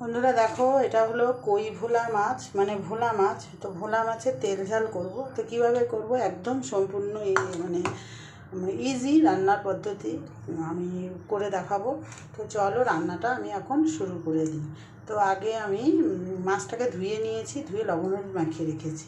বন্ধুরা দেখো, এটা হলো কই ভোলা মাছ মানে ভোলা মাছ। তো ভোলা মাছের তেল ঝাল করব। তো কীভাবে করব? একদম সম্পূর্ণ মানে ইজি রান্নার পদ্ধতি আমি করে দেখাবো। তো চলো রান্নাটা আমি এখন শুরু করে দিই। তো আগে আমি মাছটাকে ধুয়ে নিয়েছি, ধুয়ে লবণ মাখিয়ে রেখেছি।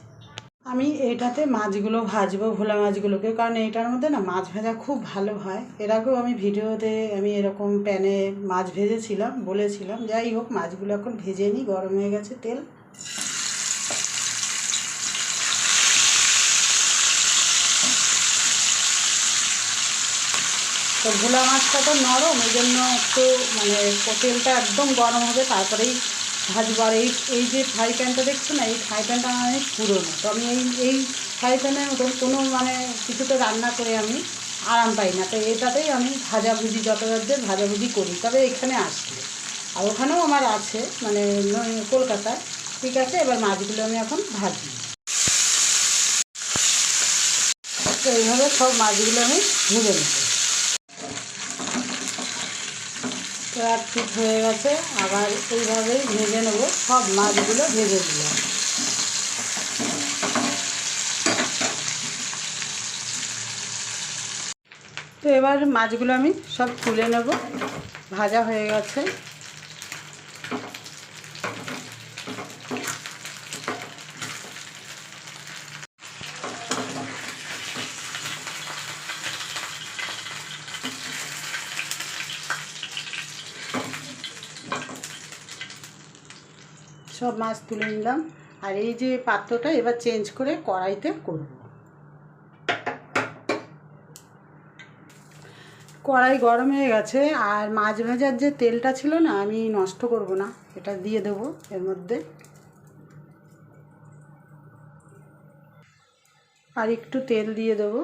আমি এটাতে মাছগুলো ভাজবো, ভোলা মাছগুলোকে। কারণ এইটার মধ্যে না মাছ ভাজা খুব ভালো হয়। এর আগেও আমি ভিডিওতে আমি এরকম প্যানে মাছ ভেজেছিলাম, বলেছিলাম, যাই হোক, মাছগুলো এখন ভেজে নিই, গরম হয়ে গেছে তেল। তো ভোলা মাছটা তো নরম এই জন্য একটু মানে তেলটা একদম গরম হবে, তারপরেই ভাজবো আর এই এই যে ফ্রাই প্যানটা দেখছ না, এই ফ্রাই প্যানটা আমার অনেক পুরোনো। তো আমি এই এই ফ্রাই প্যানের মতন কোনো মানে কিছুতে রান্না করে আমি আরাম পাই না। তো এটাতেই আমি ভাজাভুজি যত ভাজাভুজি করি, তবে এখানে আসলে আর ওখানেও আমার আছে মানে কলকাতায়। ঠিক আছে, এবার মাছগুলো আমি এখন ভাজি। তো এইভাবে সব মাছগুলো আমি ভেজে নেব। তো ঠিক হয়ে গেছে, আবার এইভাবেই ভেজে নেব। সব মাছগুলো ভেজে দিলাম। তো এবার মাছগুলো আমি সব তুলে নেব। ভাজা হয়ে গেছে। সব মাছ তুলে নিলাম। আর এই যে পাত্রটা এবার চেঞ্জ করে কড়াইতে করব। কড়াই গরম হয়ে গেছে, আর মাছ ভাজার যে তেলটা ছিল না, আমি নষ্ট করব না, এটা দিয়ে দেবো এর মধ্যে। আর একটু তেল দিয়ে দেবো।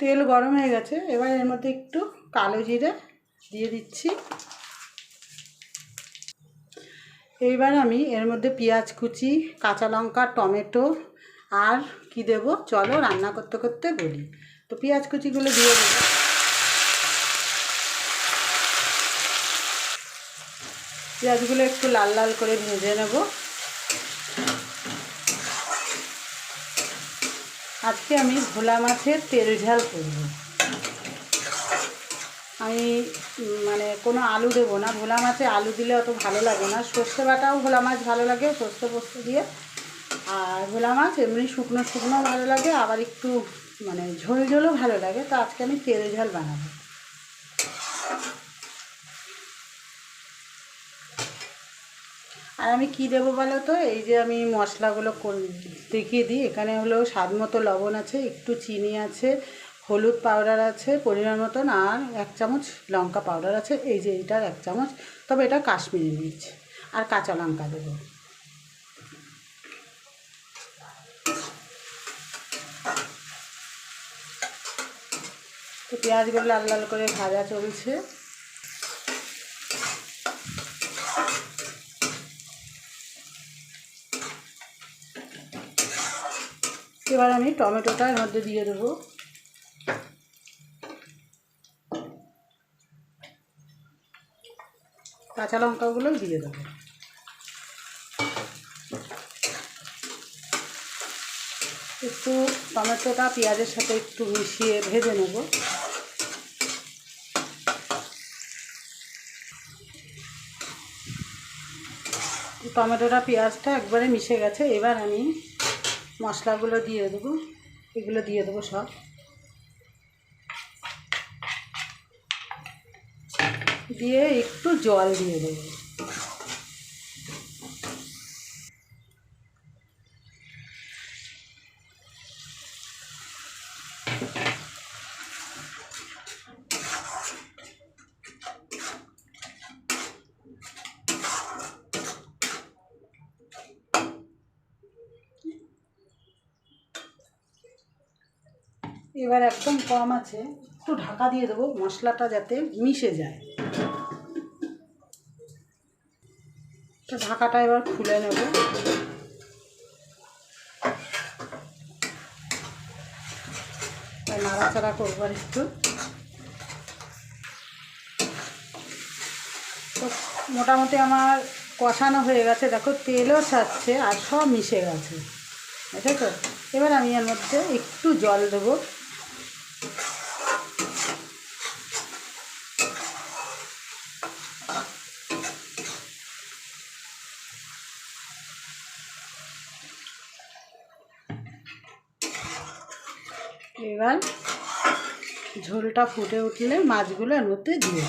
তেল গরম হয়ে গেছে। এবার এর মধ্যে একটু কালো জিরে দিয়ে দিচ্ছি। এইবার আমি এর মধ্যে পেঁয়াজ কুচি, কাঁচা লঙ্কা, টমেটো আর কি দেব? চলো রান্না করতে করতে বলি। তো পেঁয়াজ কুচিগুলো দিয়ে দেবো। পেঁয়াজগুলো একটু লাল লাল করে ভেজে নেব। আজকে আমি ভোলা মাছের তেল ঝাল করব। আমি মানে কোনো আলু দেবো না। ভোলা মাছে আলু দিলে অত ভালো লাগে না। সর্ষে বাটাও ভোলা মাছ ভালো লাগে, সর্ষে পোস্ত দিয়ে। আর ভোলা মাছ এমনি শুকনো শুকনো ভালো লাগে, আবার একটু মানে ঝোল ঝোলও ভালো লাগে। তো আজকে আমি তেল ঝাল বানাবো। আর আমি কি দেবো বলো তো? এই যে আমি মশলাগুলো দেখিয়ে দিই। এখানে হলো স্বাদ মতো লবণ আছে, একটু চিনি আছে, হলুদ পাউডার আছে, পরিমাণ মতন, আর এক চামচ লঙ্কা পাউডার আছে। এই যে এইটার এক চামচ, তবে এটা কাশ্মীরি মির্চ আর কাঁচা লঙ্কা দেবো। পেঁয়াজগুলো লাল লাল করে ভাজা চলছে। এবার আমি টমেটোটা এর মধ্যে দিয়ে দেবো। কাঁচা লঙ্কাগুলো দিয়ে দেবো। একটু টমেটোটা পেঁয়াজের সাথে একটু মিশিয়ে ভেজে নেব। টমেটোটা পেঁয়াজটা একবারে মিশে গেছে, এবার আমি মশলাগুলো দিয়ে দেবো এগুলো দিয়ে দেবো সব। দিয়ে একটু জল দিয়ে দেবো। এবার একদম কম আছে। একটু ঢাকা দিয়ে দেবো, মশলাটা যাতে মিশে যায়। তো ঢাকাটা এবার খুলে নেব। নাড়াচাড়া করব আর একটু। তো মোটামুটি আমার কষানো হয়ে গেছে। দেখো তেলও ছাড়ছে আর সব মিশে গেছে। তো এবার আমি এর মধ্যে একটু জল দেবো। এবার ঝোলটা ফুটে উঠলে মাছগুলো এর মধ্যে দিয়ে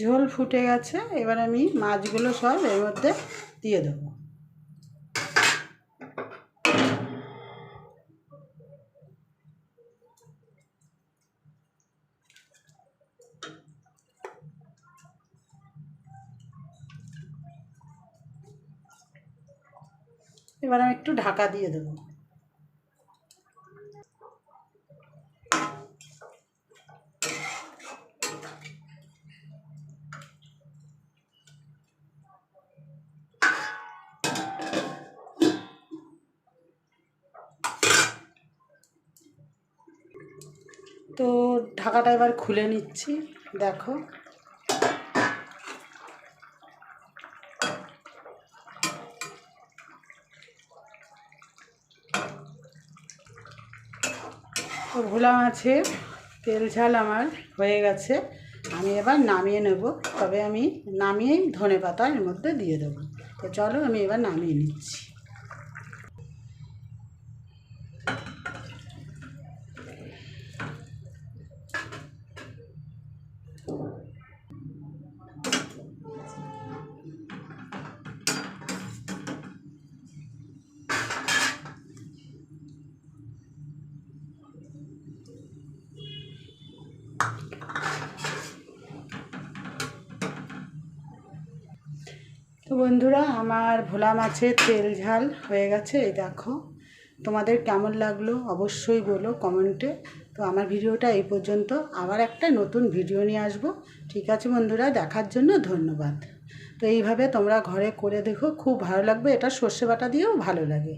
ঝোল ফুটে গেছে, এবার আমি মাছগুলো সব এর মধ্যে দিয়ে দেবো। এবার আমি একটু ঢাকা দিয়ে দেবো। তো ঢাকাটা এবার খুলে নিচ্ছি, দেখো। তো ভোলা মাছের তেল ঝাল আমার হয়ে গেছে, আমি এবার নামিয়ে নেব, তবে আমি নামিয়েই ধনে পাতা এর মধ্যে দিয়ে দেবো। তো চলো আমি এবার নামিয়ে নিচ্ছি। তো বন্ধুরা, আমার ভোলা মাছের তেল ঝাল হয়ে গেছে, এই দেখো। তোমাদের কেমন লাগল অবশ্যই বলো কমেন্টে। তো আমার ভিডিওটা এই পর্যন্ত। আবার একটা নতুন ভিডিও নিয়ে আসব। ঠিক আছে বন্ধুরা, দেখার জন্য ধন্যবাদ। তো এইভাবে তোমরা ঘরে করে দেখো, খুব ভালো লাগবে। এটা সর্ষে বাটা দিয়েও ভালো লাগে।